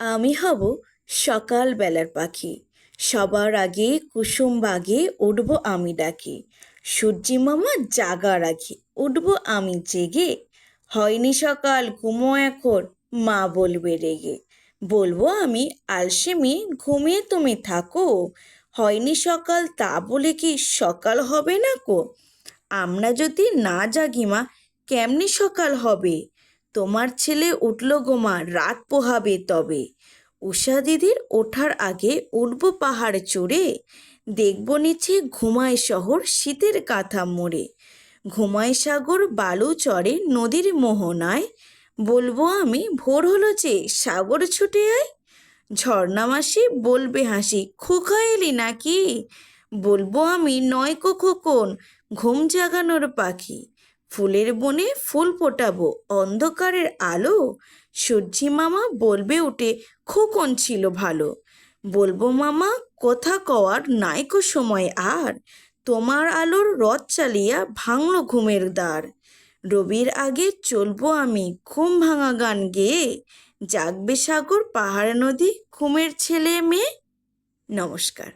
আমি হব সকালবেলার পাখি। সবার আগে কুসুম বাগে উঠবো আমি ডাকি। সূর্যি মামা জাগার আগে উঠবো আমি জেগে। হয়নি সকাল, ঘুমো এখন, মা বলবে রেগে। বলব আমি, আলসেমি, ঘুমিয়ে তুমি থাকো। হয়নি সকাল, তা বলে কি সকাল হবে না কো? আমরা যদি না জাগি মা, কেমনি সকাল হবে? তোমার ছেলে উঠল গোমা রাত পোহাবে তবে। উষা দিদির ওঠার আগে উঠব পাহাড় চড়ে, দেখব নিচে ঘুমায় শহর শীতের কাঁথা মোড়ে। ঘুমায় সাগর বালু চড়ে নদীর মোহনায়, বলব আমি ভোর হলো যে সাগর ছুটে আয়। ঝর্ণা মাসি বলবে হাসি, খোকা এলি নাকি? বলব আমি নয় খোকন, ঘুম জাগানোর পাখি। ফুলের বনে ফুল ফোটাবো, অন্ধকারের আলো? সূর্যি মামা বলবে উঠে, খোকন ছিল ভালো। বলব মামা, কথা কওয়ার নাইকো সময় আর। তোমার আলোর রথ চালিয়া ভাঙলো ঘুমের দ্বার। রবির আগে চলবো আমি, ঘুম ভাঙা গান গেয়ে। জাগবে সাগর, পাহাড় নদী, ঘুমের ছেলে মেয়ে। নমস্কার।